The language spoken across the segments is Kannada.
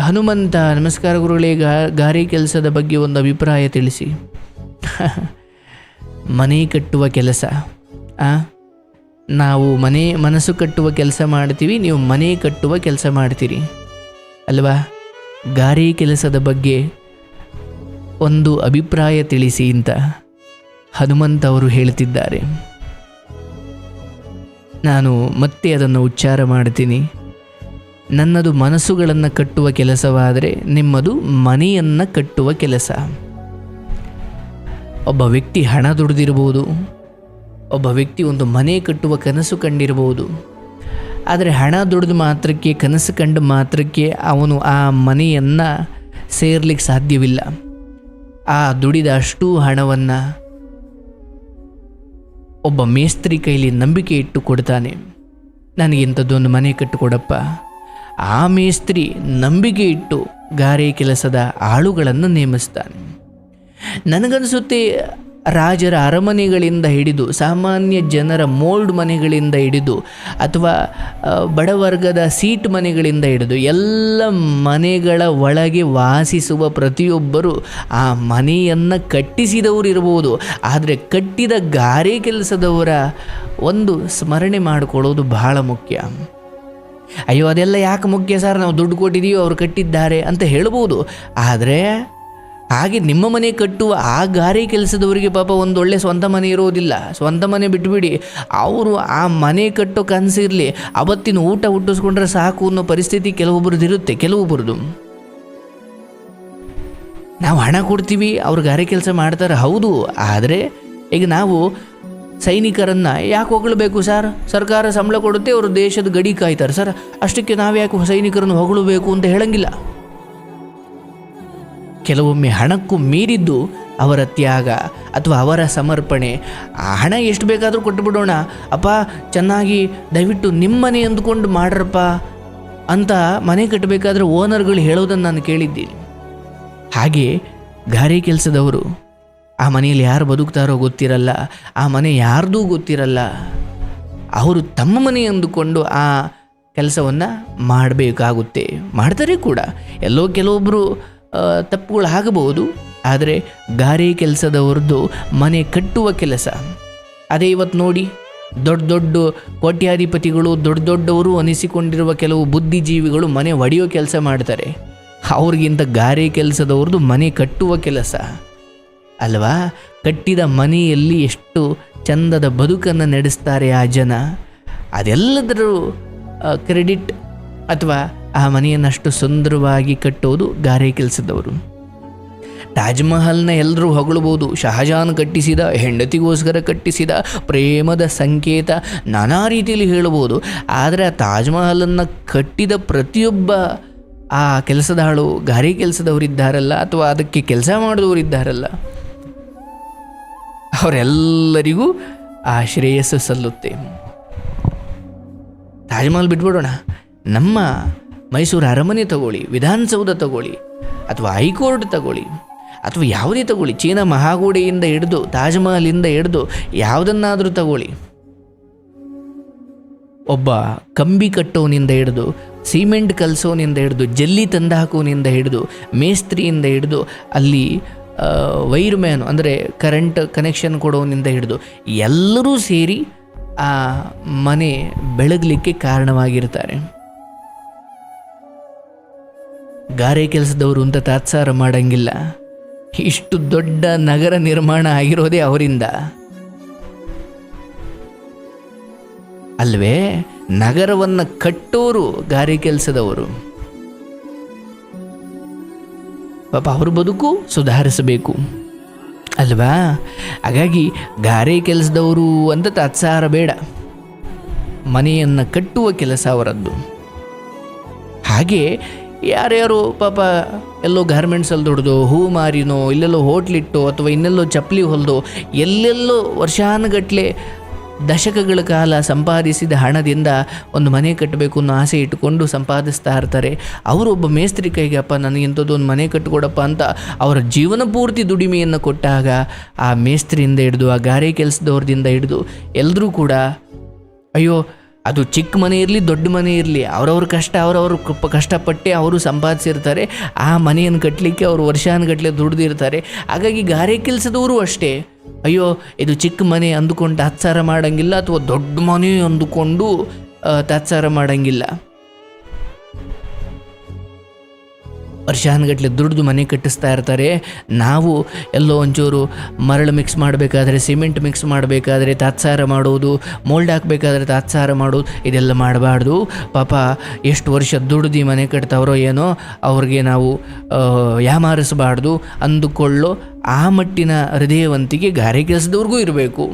ಹನುಮಂತ, ನಮಸ್ಕಾರ ಗುರುಗಳೇ ಗಾರೆ ಕೆಲಸದ ಬಗ್ಗೆ ಒಂದು ಅಭಿಪ್ರಾಯ ತಿಳಿಸಿ. ಮನೆ ಕಟ್ಟುವ ಕೆಲಸ, ಆ? ನಾವು ಮನೆ, ಮನಸ್ಸು ಕಟ್ಟುವ ಕೆಲಸ ಮಾಡ್ತೀವಿ, ನೀವು ಮನೆ ಕಟ್ಟುವ ಕೆಲಸ ಮಾಡ್ತೀರಿ. ಅಲ್ವಾ? ಗಾರೆ ಕೆಲಸದ ಬಗ್ಗೆ ಒಂದು ಅಭಿಪ್ರಾಯ ತಿಳಿಸಿ ಅಂತ ಹನುಮಂತ ಅವರು ಹೇಳ್ತಿದ್ದಾರೆ. ನಾನು ಮತ್ತೆ ಅದನ್ನು ಉಚ್ಚಾರ ಮಾಡ್ತೀನಿ. ನನ್ನದು ಮನಸ್ಸುಗಳನ್ನು ಕಟ್ಟುವ ಕೆಲಸವಾದರೆ ನಿಮ್ಮದು ಮನೆಯನ್ನು ಕಟ್ಟುವ ಕೆಲಸ. ಒಬ್ಬ ವ್ಯಕ್ತಿ ಹಣ ದುಡಿದಿರ್ಬೋದು, ಒಬ್ಬ ವ್ಯಕ್ತಿ ಒಂದು ಮನೆ ಕಟ್ಟುವ ಕನಸು ಕಂಡಿರ್ಬೋದು, ಆದರೆ ಹಣ ದುಡಿದ ಮಾತ್ರಕ್ಕೆ, ಕನಸು ಕಂಡ ಮಾತ್ರಕ್ಕೆ ಅವನು ಆ ಮನೆಯನ್ನು ಸೇರ್ಲಿಕ್ಕೆ ಸಾಧ್ಯವಿಲ್ಲ. ಆ ದುಡಿದ ಅಷ್ಟೂ ಹಣವನ್ನು ಒಬ್ಬ ಮೇಸ್ತ್ರಿ ಕೈಲಿ ನಂಬಿಕೆ ಇಟ್ಟು ಕೊಡ್ತಾನೆ. ನನಗೆ ಇಂಥದ್ದೊಂದು ಮನೆ ಕಟ್ಟಿಕೊಡಪ್ಪ ಆ ಮೇಸ್ತ್ರಿ ನಂಬಿಕೆ ಇಟ್ಟು ಗಾರೆ ಕೆಲಸದ ಆಳುಗಳನ್ನು ನೇಮಿಸ್ತಾನೆ ನನಗನ್ಸುತ್ತೆ ರಾಜರ ಅರಮನೆಗಳಿಂದ ಹಿಡಿದು, ಸಾಮಾನ್ಯ ಜನರ ಮೋಲ್ಡ್ ಮನೆಗಳಿಂದ ಹಿಡಿದು, ಅಥವಾ ಬಡವರ್ಗದ ಸೀಟ್ ಮನೆಗಳಿಂದ ಹಿಡಿದು, ಎಲ್ಲ ಮನೆಗಳ ಒಳಗೆ ವಾಸಿಸುವ ಪ್ರತಿಯೊಬ್ಬರು ಆ ಮನೆಯನ್ನು ಕಟ್ಟಿಸಿದವರು ಇರಬಹುದು. ಆದರೆ ಕಟ್ಟಿದ ಗಾರೆ ಕೆಲಸದವರ ಒಂದು ಸ್ಮರಣೆ ಮಾಡಿಕೊಳ್ಳೋದು ಬಹಳ ಮುಖ್ಯ. ಅಯ್ಯೋ, ಅದೆಲ್ಲ ಯಾಕೆ ಮುಖ್ಯ ಸರ್? ನಾವು ದುಡ್ಡು ಕೊಟ್ಟಿದ್ದೀವಿ ಅವ್ರು ಕಟ್ಟಿದ್ದಾರೆ ಅಂತ ಹೇಳ್ಬೋದು ಆದರೆ, ಹಾಗೆ ನಿಮ್ಮ ಮನೆ ಕಟ್ಟುವ ಆ ಗಾರೆ ಕೆಲಸದವರಿಗೆ ಪಾಪ ಒಂದು ಒಳ್ಳೆ ಸ್ವಂತ ಮನೆ ಇರೋದಿಲ್ಲ. ಸ್ವಂತ ಮನೆ ಬಿಟ್ಬಿಡಿ. ಅವರು ಆ ಮನೆ ಕಟ್ಟೋ ಕನಸಿರಲಿ, ಅವತ್ತಿನ ಊಟ ಹುಟ್ಟಿಸ್ಕೊಂಡ್ರೆ ಸಾಕು ಅನ್ನೋ ಪರಿಸ್ಥಿತಿ ಕೆಲವೊಬ್ಬರದ್ದು ಇರುತ್ತೆ ಕೆಲವೊಬ್ಬರದು ನಾವು ಹಣ ಕೊಡ್ತೀವಿ, ಅವ್ರು ಗಾರೆ ಕೆಲಸ ಮಾಡ್ತಾರೆ, ಹೌದು. ಆದರೆ, ಈಗ ನಾವು ಸೈನಿಕರನ್ನು ಯಾಕೆ ಹೊಗಳಬೇಕು ಸರ್? ಸರ್ಕಾರ ಸಂಬಳ ಕೊಡುತ್ತೆ, ಅವರು ದೇಶದ ಗಡಿ ಕಾಯ್ತಾರೆ. ಸರ್, ಅಷ್ಟಕ್ಕೆ ನಾವು ಯಾಕೆ ಸೈನಿಕರನ್ನು ಹೊಗಳಬೇಕು ಅಂತ ಹೇಳಂಗಿಲ್ಲ. ಕೆಲವೊಮ್ಮೆ ಹಣಕ್ಕೂ ಮೀರಿದ್ದು ಅವರ ತ್ಯಾಗ ಅಥವಾ ಅವರ ಸಮರ್ಪಣೆ. ಆ ಹಣ ಎಷ್ಟು ಬೇಕಾದರೂ ಕೊಟ್ಟುಬಿಡೋಣ. ಅಪ್ಪ, ಚೆನ್ನಾಗಿ ದಯವಿಟ್ಟು ನಿಮ್ಮನೆ ಅಂದ್ಕೊಂಡು ಮಾಡ್ರಪ್ಪ ಅಂತ ಮನೆ ಕಟ್ಟಬೇಕಾದ್ರೆ ಓನರ್ಗಳು ಹೇಳೋದನ್ನು ನಾನು ಕೇಳಿದ್ದೀನಿ. ಹಾಗೆ ಗಾರೆ ಕೆಲಸದವರು ಆ ಮನೆಯಲ್ಲಿ ಯಾರು ಬದುಕ್ತಾರೋ ಗೊತ್ತಿರಲ್ಲ, ಆ ಮನೆ ಯಾರ್ದೂ ಗೊತ್ತಿರಲ್ಲ. ಅವರು ತಮ್ಮ ಮನೆ ಅಂದುಕೊಂಡು ಆ ಕೆಲಸವನ್ನು ಮಾಡಬೇಕಾಗುತ್ತೆ. ಮಾಡ್ತಾರೆ ಕೂಡ. ಎಲ್ಲೋ ಕೆಲವೊಬ್ಬರು ತಪ್ಪುಗಳು ಆಗಬಹುದು, ಆದರೆ ಗಾರೆ ಕೆಲಸದವ್ರದ್ದು ಮನೆ ಕಟ್ಟುವ ಕೆಲಸ. ಅದೇ ಇವತ್ತು ನೋಡಿ, ದೊಡ್ಡ ದೊಡ್ಡ ಕೋಟ್ಯಾಧಿಪತಿಗಳು, ದೊಡ್ಡ ದೊಡ್ಡವರು ಅನಿಸಿಕೊಂಡಿರುವ ಕೆಲವು ಬುದ್ಧಿಜೀವಿಗಳು ಮನೆ ಒಡೆಯೋ ಕೆಲಸ ಮಾಡ್ತಾರೆ. ಅವ್ರಿಗಿಂತ ಗಾರೆ ಕೆಲಸದವ್ರದ್ದು ಮನೆ ಕಟ್ಟುವ ಕೆಲಸ. ಅಲ್ವಾ? ಕಟ್ಟಿದ ಮನೆಯಲ್ಲಿ ಎಷ್ಟು ಚಂದದ ಬದುಕನ್ನು ನಡೆಸ್ತಾರೆ ಆ ಜನ. ಅದೆಲ್ಲದರೂ ಕ್ರೆಡಿಟ್ ಅಥವಾ ಆ ಮನೆಯನ್ನು ಅಷ್ಟು ಸುಂದರವಾಗಿ ಕಟ್ಟೋದು ಗಾರೆ ಕೆಲಸದವರು. ತಾಜ್ ಮಹಲ್ನ ಎಲ್ಲರೂ ಹೊಗಳಬಹುದು ಶಹಜಾನ್ ಕಟ್ಟಿಸಿದ, ಹೆಂಡತಿಗೋಸ್ಕರ ಕಟ್ಟಿಸಿದ, ಪ್ರೇಮದ ಸಂಕೇತ ನಾನಾ ರೀತಿಯಲ್ಲಿ ಹೇಳಬಹುದು ಆದರೆ ಆ ತಾಜ್ ಮಹಲನ್ನು ಕಟ್ಟಿದ ಪ್ರತಿಯೊಬ್ಬ ಆ ಕೆಲಸದ ಹಾಳು ಗಾರೆ ಕೆಲಸದವರಿದ್ದಾರಲ್ಲ ಅಥವಾ ಅದಕ್ಕೆ ಕೆಲಸ ಮಾಡಿದವರಿದ್ದಾರಲ್ಲ ಅವರೆಲ್ಲರಿಗೂ ಆ ಶ್ರೇಯಸ್ಸು ಸಲ್ಲುತ್ತೆ. ತಾಜ್ಮಹಲ್ ಬಿಟ್ಬಿಡೋಣ. ನಮ್ಮ ಮೈಸೂರು ಅರಮನೆ ತಗೊಳ್ಳಿ, ವಿಧಾನಸೌಧ ತಗೊಳ್ಳಿ, ಅಥವಾ ಹೈಕೋರ್ಟ್ ತಗೊಳ್ಳಿ, ಅಥವಾ ಯಾವುದೇ ತಗೊಳ್ಳಿ, ಚೀನಾ ಮಹಾಗೋಡೆಯಿಂದ ಹಿಡಿದು, ತಾಜ್ಮಹಲಿಂದ ಹಿಡಿದು ಯಾವುದನ್ನಾದರೂ ತಗೊಳ್ಳಿ. ಒಬ್ಬ ಕಂಬಿ ಕಟ್ಟೋನಿಂದ ಹಿಡಿದು, ಸಿಮೆಂಟ್ ಕಲಸೋನಿಂದ ಹಿಡಿದು, ಜಲ್ಲಿ ತಂದು ಹಾಕೋನಿಂದ ಹಿಡಿದು, ಮೇಸ್ತ್ರಿಯಿಂದ ಹಿಡಿದು, ಅಲ್ಲಿ ವೈರ್ ಮ್ಯಾನು, ಅಂದರೆ ಕರೆಂಟ್ ಕನೆಕ್ಷನ್ ಕೊಡೋನಿಂದ ಹಿಡಿದು ಎಲ್ಲರೂ ಸೇರಿ ಆ ಮನೆ ಬೆಳಗಲಿಕ್ಕೆ ಕಾರಣವಾಗಿರ್ತಾರೆ. ಗಾರೆ ಕೆಲಸದವರು ಅಂತ ತಾತ್ಸಾರ ಮಾಡಂಗಿಲ್ಲ. ಇಷ್ಟು ದೊಡ್ಡ ನಗರ ನಿರ್ಮಾಣ ಆಗಿರೋದೇ ಅವರಿಂದ. ಅಲ್ವೇ, ನಗರವನ್ನು ಕಟ್ಟೋರು ಗಾರೆ ಕೆಲಸದವರು. ಪಾಪ ಅವ್ರ ಬದುಕು ಸುಧಾರಿಸಬೇಕು. ಅಲ್ವಾ? ಹಾಗಾಗಿ ಗಾರೆ ಕೆಲಸದವರು ಅಂತ ತಾತ್ಸಾರ ಬೇಡ. ಮನೆಯನ್ನು ಕಟ್ಟುವ ಕೆಲಸ ಅವರದ್ದು. ಹಾಗೆ ಯಾರ್ಯಾರು ಪಾಪ ಎಲ್ಲೋ ಗಾರ್ಮೆಂಟ್ಸಲ್ಲಿ ದುಡ್ದು ಹೂ ಮಾರಿನೋ, ಇಲ್ಲೆಲ್ಲೋ ಹೋಟ್ಲಿಟ್ಟು ಅಥವಾ ಇನ್ನೆಲ್ಲೋ ಚಪ್ಪಲಿ ಹೊಲ್ದು, ಎಲ್ಲೆಲ್ಲೋ ವರ್ಷಾನುಗಟ್ಲೆ ದಶಕಗಳ ಕಾಲ ಸಂಪಾದಿಸಿದ ಹಣದಿಂದ ಒಂದು ಮನೆ ಕಟ್ಟಬೇಕು ಅನ್ನೋ ಆಸೆ ಇಟ್ಟುಕೊಂಡು ಸಂಪಾದಿಸ್ತಾ ಇರ್ತಾರೆ. ಅವರು ಒಬ್ಬ ಮೇಸ್ತ್ರಿ ಕೈಗೆ, ಅಪ್ಪ, ನನಗೆ ಇಂಥದ್ದು ಒಂದು ಮನೆ ಕಟ್ಟಿಕೊಡಪ್ಪ ಅಂತ ಅವರ ಜೀವನ ಪೂರ್ತಿ ದುಡಿಮೆಯನ್ನು ಕೊಟ್ಟಾಗ ಆ ಮೇಸ್ತ್ರಿಯಿಂದ ಹಿಡಿದು, ಆ ಗಾರೆ ಕೆಲಸದವ್ರದಿಂದ ಹಿಡಿದು ಎಲ್ಲರೂ ಕೂಡ, ಅಯ್ಯೋ ಅದು ಚಿಕ್ಕ ಮನೆ ಇರಲಿ, ದೊಡ್ಡ ಮನೆ ಇರಲಿ, ಅವರವ್ರ ಕಷ್ಟ, ಅವರವ್ರ ಕಷ್ಟಪಟ್ಟು ಅವರು ಸಂಪಾದಿಸಿರ್ತಾರೆ. ಆ ಮನೆಯನ್ನು ಕಟ್ಟಲಿಕ್ಕೆ ಅವರು ವರ್ಷಾನುಗಟ್ಟಲೆ ದುಡ್ದಿರ್ತಾರೆ. ಹಾಗಾಗಿ ಗಾರೆ ಕೆಲಸದವರು ಅಷ್ಟೇ. ಅಯ್ಯೋ, ಇದು ಚಿಕ್ಕ ಮನೆ ಅಂದುಕೊಂಡು ತಾತ್ಸಾರ ಮಾಡೋಂಗಿಲ್ಲ ಅಥವಾ ದೊಡ್ಡ ಮನೆ ಅಂದುಕೊಂಡು ತಾತ್ಸಾರ ಮಾಡಂಗಿಲ್ಲ. ವರ್ಷಾನುಗಟ್ಲೆ ದುಡ್ದು ಮನೆ ಕಟ್ಟಿಸ್ತಾ ಇರ್ತಾರೆ. ನಾವು ಎಲ್ಲೋ ಒಂಚೂರು ಮರಳು ಮಿಕ್ಸ್ ಮಾಡಬೇಕಾದ್ರೆ ಸಿಮೆಂಟ್ ಮಿಕ್ಸ್ ಮಾಡಬೇಕಾದ್ರೆ, ತಾತ್ಸಾರ ಮಾಡೋದು ಮೋಲ್ಡ್ ಹಾಕಬೇಕಾದ್ರೆ ತಾತ್ಸಾರ ಮಾಡೋದು, ಇದೆಲ್ಲ ಮಾಡಬಾರ್ದು. ಪಾಪ ಎಷ್ಟು ವರ್ಷ ದುಡ್ದು ಮನೆ ಕಟ್ತಾವ್ರೋ ಏನೋ ಅವ್ರಿಗೆ ನಾವು ಯಾಮಾರಿಸಬಾರ್ದು. ಅಂದುಕೊಳ್ಳೋ ಆ ಮಟ್ಟಿನ ಹೃದಯವಂತಿಕೆ ಗಾರೆ ಕೆಲಸದವ್ರಿಗೂ ಇರಬೇಕು.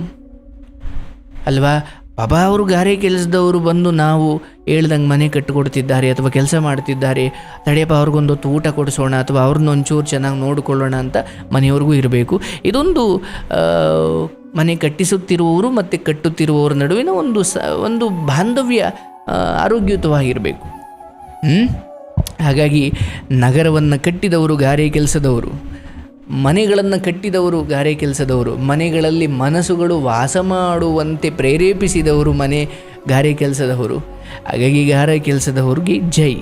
ಅಲ್ವಾ? ಪಾಪ ಅವರು ಗಾರೆ ಕೆಲಸದವರು ಬಂದು ನಾವು ಹೇಳ್ದಂಗೆ ಮನೆ ಕಟ್ಟಿಕೊಡ್ತಿದ್ದಾರೆ ಅಥವಾ ಕೆಲಸ ಮಾಡ್ತಿದ್ದಾರೆ, ತಡೆಯಪ್ಪ ಅವ್ರಿಗೊಂದು ಹೊತ್ತು ಊಟ ಕೊಡಿಸೋಣ ಅಥವಾ ಅವ್ರನ್ನ ಒಂಚೂರು ಚೆನ್ನಾಗಿ ನೋಡಿಕೊಳ್ಳೋಣ ಅಂತ ಮನೆಯವ್ರಿಗೂ ಇರಬೇಕು. ಇದೊಂದು ಮನೆ ಕಟ್ಟಿಸುತ್ತಿರುವವರು ಮತ್ತು ಕಟ್ಟುತ್ತಿರುವವರ ನಡುವಿನ ಒಂದು ಸ, ಒಂದು ಬಾಂಧವ್ಯ ಆರೋಗ್ಯಯುತವಾಗಿರಬೇಕು. ಹಾಗಾಗಿ ನಗರವನ್ನು ಕಟ್ಟಿದವರು ಗಾರೆ ಕೆಲಸದವರು. ಮನೆಗಳನ್ನು ಕಟ್ಟಿದವರು, ಗಾರೆ ಕೆಲಸದವರು, ಮನೆಗಳಲ್ಲಿ ಮನಸ್ಸುಗಳು ವಾಸ ಮಾಡುವಂತೆ ಪ್ರೇರೇಪಿಸಿದವರು ಮನೆ, ಗಾರೆ ಕೆಲಸದವರು. ಹಾಗಾಗಿ ಗಾರೆ ಕೆಲಸದವ್ರಿಗೆ ಜೈ.